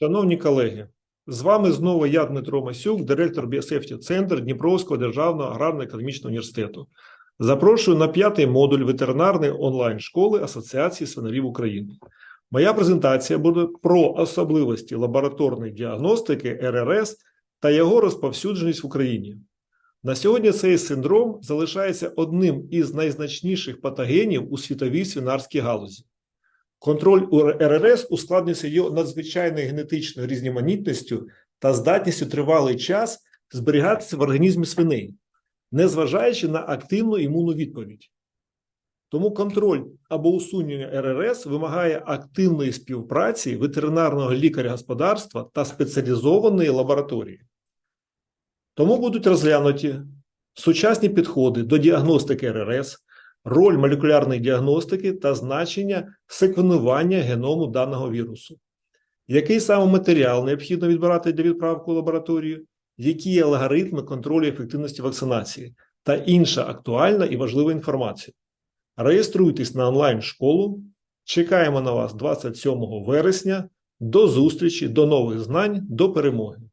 Шановні колеги, з вами знову я, Дмитро Масюк, директор Біосефті Центр Дніпровського державного аграрно-економічного університету. Запрошую на п'ятий модуль ветеринарної онлайн-школи Асоціації свинарів України. Моя презентація буде про особливості лабораторної діагностики РРС та його розповсюдженість в Україні. На сьогодні цей синдром залишається одним із найзначніших патогенів у світовій свинарській галузі. Контроль РРС ускладнюється його надзвичайною генетичною різноманітністю та здатністю тривалий час зберігатися в організмі свиней, незважаючи на активну імунну відповідь. Тому контроль або усунення РРС вимагає активної співпраці ветеринарного лікаря господарства та спеціалізованої лабораторії. Тому будуть розглянуті сучасні підходи до діагностики РРС, роль молекулярної діагностики та значення секвенування геному даного вірусу. Який саме матеріал необхідно відбирати для відправки у лабораторію, які алгоритми контролю ефективності вакцинації та інша актуальна і важлива інформація. Реєструйтесь на онлайн-школу. Чекаємо на вас 27 вересня. До зустрічі, до нових знань, до перемоги!